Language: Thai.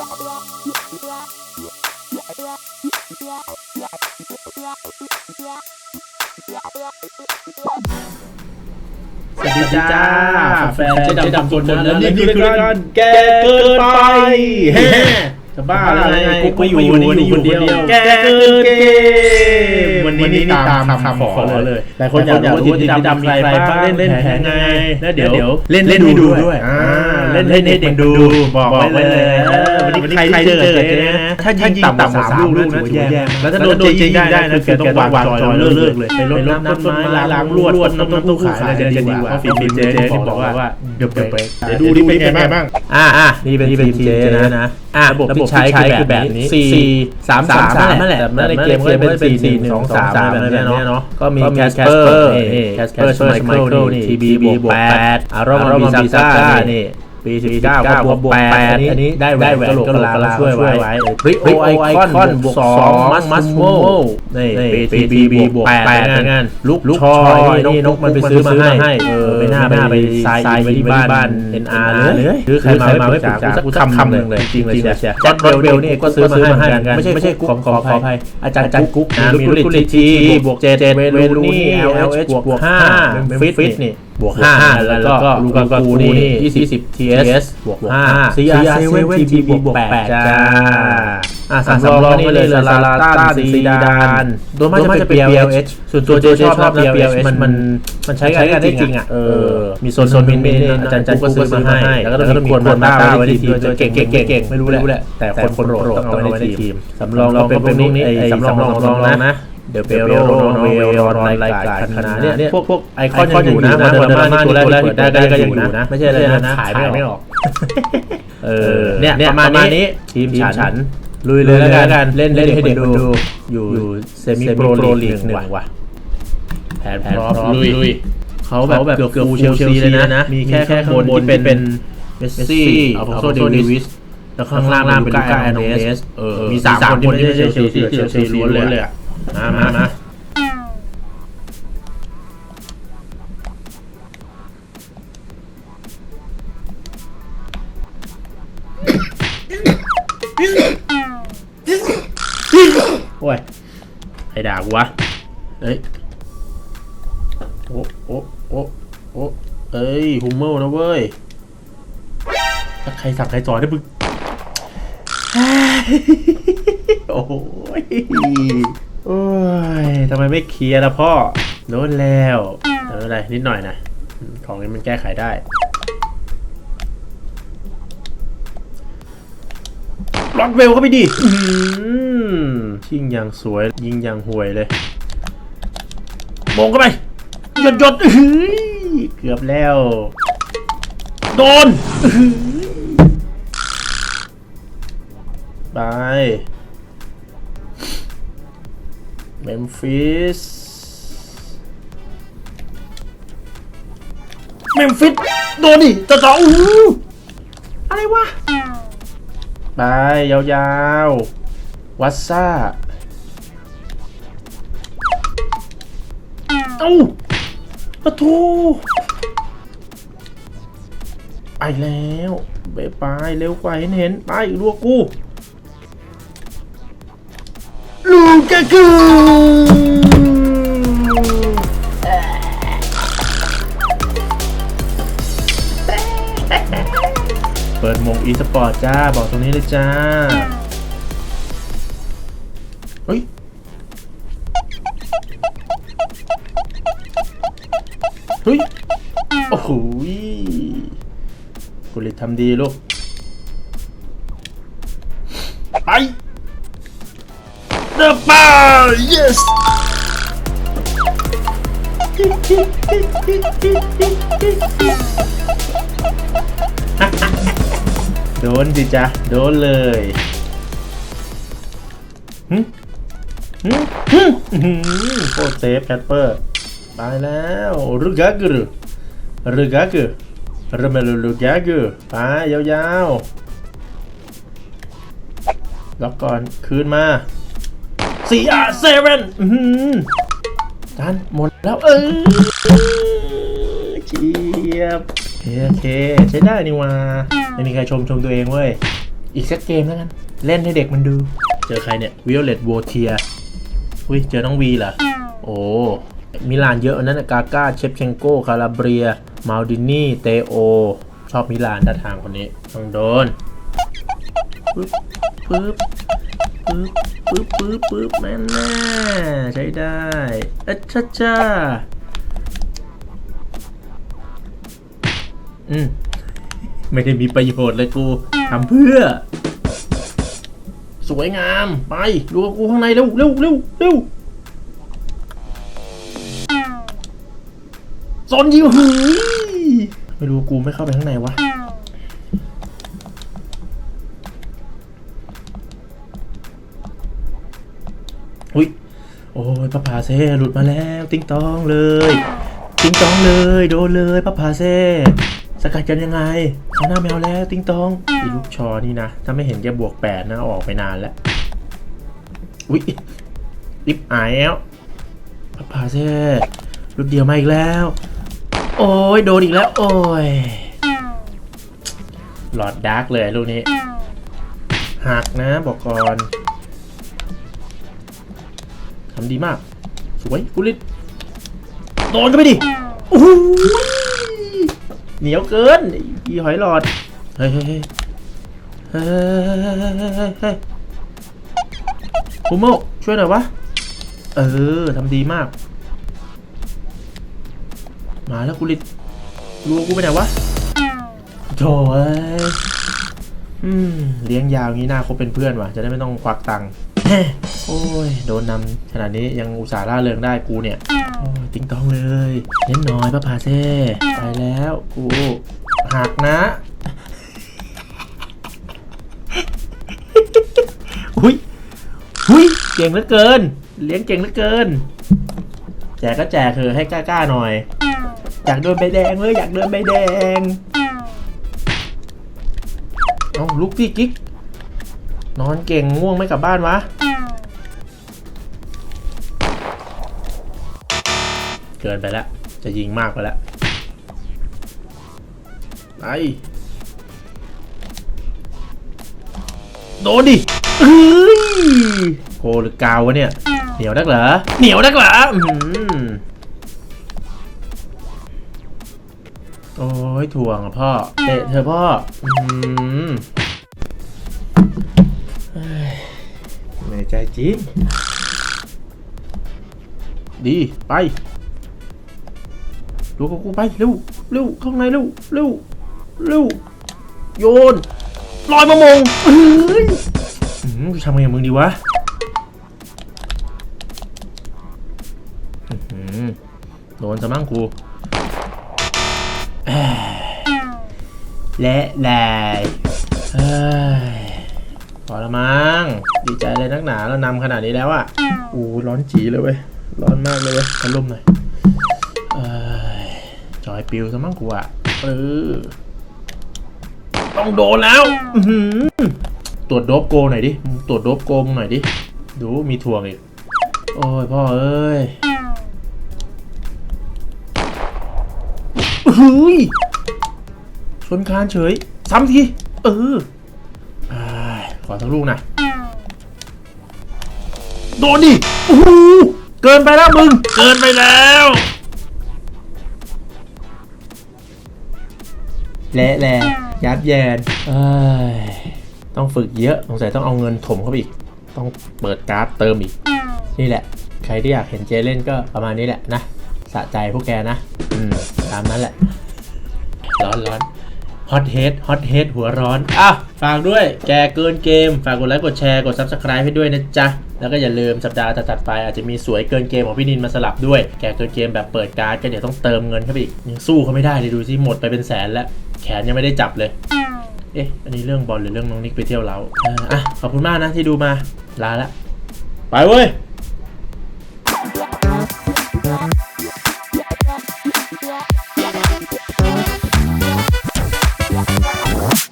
สวัสดีจ้า แฟนเจ๊ดำคนนั้นนี่คือรายการแกเกินไปแฮ่จะบ้าอะไรไงกูไม่อยู่วันนี้อยู่คนเดียวแกเกินเกมวันนี้นี่ตามคำขอเลยหลายคนอยากรู้ว่าเจ๊ดำมีใครบ้างเล่นเล่นแผนไงแล้วเดี๋ยวเล่นเล่นให้ดูด้วยอ่าเล่นเล่นให้เด็กดูบอกไว้เลย วันนี้ใครเจอเจ๊นะถ้ายิงต่ำกว่าสามลูกนะถือว่าแย่แล้วถ้าโดนเจ๊ยิงได้นะคือต้องวางจอยเลิกเลยไปรดน้ำต้นไม้ล้างลวดลวดน้ำน้ำตู้ขายอะไรจะดีกว่าเพราะฟิล์มเจ๊ที่บอกว่าเดี๋ยวเดี๋ยวเดี๋ยวดูดิเป็นไงบ้างอ่าอ่านี่เป็นทีมเจนะนะอ่าระบบที่ใช้คือแบบนี้สี่สามสามนั่นแหละแต่ในเกมก็จะเป็นสี่สี่หนึ่งสองสามแบบนี้เนาะก็มีแคสเปอร์นี่แคสเปอร์ไมเคิลนี่ทีบีบวกแปดอารมณ์บีซ่านี่ ปีสิบเก้าก็บวกบวกแปดอันนี้ได้แหวนกระโหลกกระลาช่วยไว้ริโอไอคอนบวกสองมัสมัสโมนี่ปีทีบีบวกแปดงั้นลูกชอยนี่นกมันไปซื้อมาให้เออไปหน้าไปทรายไว้ที่บ้านเอ็นอาร์เลยหรือใครมาไม่ปรึกษากูสักคำหนึ่งเลยจริงเลยเชียจอร์ดเบลนี่ก็ซื้อมาให้เหมือนกันไม่ใช่ไม่ใช่กุ๊กขอขออภัยอาจารย์อาจารย์กุ๊กมีลุลิทีบวกเจเจเวลูนี่เอลเอชบวกห้าฟิตฟิตนี่ บวกห้าแล้วก็ลูกากูนี่ยี่สิบทีเอสบวกห้าซีอาร์เซเว่นทีบีบวกแปดจ้าอะสามสำรองนี่เลยลาลาต้าซีดานโดยมากจะเป็น PLH ส่วนตัวเจชอบนะ PLH มันมันมันใช้งานได้จริงอะเออมีโซนโซนมินมินอาจารย์จันก็ซื้อมาให้ แล้วก็ต้องมีคนมาต้าไว้ในทีมจะเก่งเก่งเก่งเก่งไม่รู้แหละแต่คนคนโปรดต้องเอาไว้ในทีมสำรองเราเป็นพวกนี้ไอ้สำรองสำรองนะ เดี๋ยวเปโรโนเวลรายการคณะเนี่ยพวกพวกไอคอนยังอยู่นะมาเดินมาตัวแรกตัวแรกที่ได้ก็ยังอยู่นะ ไม่ใช่อะไรนะขายไม่ออก เออเนี่ยประมาณนี้ทีมฉันลุยเลยแล้วกันเล่นเล่นให้เด็กมันดูอยู่เซมิโปรลีกหนึ่งว่ะแผนพร้อมลุยลุยเขาแบบเกือบเกือบฟูลเชลซีเลยนะ มีแค่แค่ข้างบนที่เป็นเมสซี่อัลฟอนโซเดวิสแล้วข้างล่างล่างเป็นลูก้าแอนเดสเออมีสามคนที่ไม่ใช่เชลซีเชลซีล้วนเลยอะ มามามาโอ้ยใครด่ากูวะเอ้ย โอ้โอ้โอ้โอ้เอ้ยฮุมเมลนะเว้ยถ้าใครสั่งใครสอนได้มึงโอ้ย โอ้ยทำไมไม่เคลียร์นะพ่อโน้นแล้วแต่ไม่เป็นไรนิดหน่อยนะ ของนี้มันแก้ไขได้ ล็อกเวลเข้าไปดิอื้อหือชิงอย่างสวย ยิงอย่างห่วยเลยมงเข้าไปหยดหยดเกือบแล้ว โดน ไป เมมฟิสเมมฟิสโดนดิต่อสองอู้หูอะไรวะไปยาวๆ วัดซ่าเอ้าปะทูไปแล้วไปไปเร็วกว่าเห็นเห็นไปรัวกู ลูกากูเปิดมงอีสปอร์ตจ้า บอกตรงนี้เลยจ้า เฮ้ย เฮ้ย โอ้โหยกุลิตทำดีลูก ไป The bar yes โดนสิจ๊ะ โดนเลยหึหึหึโคตรเซฟแคทเปอร์ไปแล้วรุกากรุรุกากุรุเมลุรุกากุไปยาวๆล็อกก่อน คืนมา CR7 อื้อหือจานหมดแล้วเออเชียบโอเคโอเคใช้ได้นี่หว่าไม่มีใครชมชมตัวเองเว้ย อีกสักเกมแล้วกัน เล่นให้เด็กมันดู เจอใครเนี่ยวิโอเลตโวเทียอุ้ยเจอน้องวีเหรอ โอ้มิลานเยอะอันนั้นนะกาก้าเชฟเชงโกคาราเบรียมาลดินี่เตโอ ชอบมิลานท่าทางคนนี้ต้องโดนปึ๊บปึ๊บ ปึ๊บปึ๊บปึ๊บปึ๊บแม่นแน่ใช้ได้เอ๊ะช่าช่าอืมไม่ได้มีประโยชน์เลยกูทำเพื่อ สวยงามไปดูกับกูข้างในเร็วเร็วเร็วเร็วซอนยิงหืยไม่รู้กูไม่เข้าไปข้างในวะ อุ้ยโอ้ยป้าพาเซ่หลุดมาแล้ว ติ้งตองเลย ติ้งตองเลย โดนเลยป้าพาเซ่สกัดกันยังไงเขาหน้าแมวแล้ว ติ้งตองอีลูกชอนี่นะ ถ้าไม่เห็นแกบวกแปดนะออกไปนานแล้วอุ้ยลิปอายแล้วป้าพาเซ่หลุดเดียวมาอีกแล้ว โอ้ยโดนอีกแล้ว โอ้ยหลอดดาร์กเลยลูกนี้หักนะบอกก่อนำดีมาก สวยกุลิตโดนก็ไปดิโอ้โหเหนียวเกินอีหอยหลอดเฮ้ยเฮ้ยเฮ้ยเฮ้ยเฮ้ยคุโมช่วยหน่อยวะ เออทำดีมาก มาแล้วกุลิตรัวกูไปไหนวะโถ่เอ้ยเลี้ยงยาวงี้น่าคบเป็นเพื่อนว่ะ จะได้ไม่ต้องควักตังค์ โอ้ย โดนนำขนาดนี้ยังอุตส่าห์ล่าเริงได้กูเนี่ย โอ้ยติงต้องเลย เน้นน้อยป้าพาเซ่ไปแล้วกูหักนะหุยหุยเก่งเหลือเกิน เลี้ยงเก่งเหลือเกิน แจกก็แจกเถอให้กล้าๆหน่อย อยากโดนใบแดงเลยอยากโดนใบแดง เอาลุกพี่กิ๊ก นอนเก่งง่วงไม่กลับบ้านวะ เกินไปแล้ว จะยิงมากไปแล้วไปโดนดิเฮ้ยโคหรือกาวะเนี่ย เหนียวนักเหรอ เหนียวนักเหรออื้อหือโอ้ยถ่วงอะพ่อ เตะเธอพ่อ อือหือ เหนื่อยใจจริงดีไปดูกับกูไปเร็วเร็วข้างในเร็วเร็วเร็วโยนลอยมามงเฮ้ยอืมกูทำไงกับมึงดีวะโดนซะมั่งกูและลาย พอละมั้งดีใจเลยนักหนาเรานำขนาดนี้แล้วอะโอ้ร้อนจีเลยเว้ยร้อนมากเลยเว้ยพัดลมหน่อยจอยปิวซะมั้งกูอะเออต้องโดนแล้วตรวจโดบโกหน่อยดิตรวจโดบโกมึงหน่อยดิดูมีถ่วงอีกโอ้ยพ่อเอ้ยเฮ้ยชนคานเฉยซ้ำที เออ อทั้งลูกหน่อยโดนดิโอ้โหเกินไปแล้วมึง เกินไปแล้วเละแหละยับแยนเอ้ยต้องฝึกเยอะสงสัยต้องเอาเงินถมเข้าไปอีก ต้องเปิดการ์ดเติมอีก นี่แหละ ใครที่อยากเห็นเจเล่นก็ประมาณนี้แหละนะ สะใจพวกแกนะ อืม ตามนั้นแหละ ร้อนร้อน ฮอตเฮดฮอตเฮดหัวร้อนอะฝากด้วยแกเกินเกม ฝากกดไลค์กดแชร์กด Subscribe ให้ด้วยนะจ๊ะ แล้วก็อย่าลืมสัปดาห์ถัดไปอาจจะมีสวยเกินเกมของพี่นินมาสลับด้วย แกเกินเกมแบบเปิดการ์ดก็เดี๋ยวต้องเติมเงินเข้าไปอีกยังสู้เขาไม่ได้เลยดูสิหมดไปเป็นแสนแล้ว แขนยังไม่ได้จับเลย เอ๊ะ อันนี้เรื่องบอลหรือเรื่องน้องนิกไปเที่ยวเราอะขอบคุณมากนะที่ดูมาลาละไปเว้ย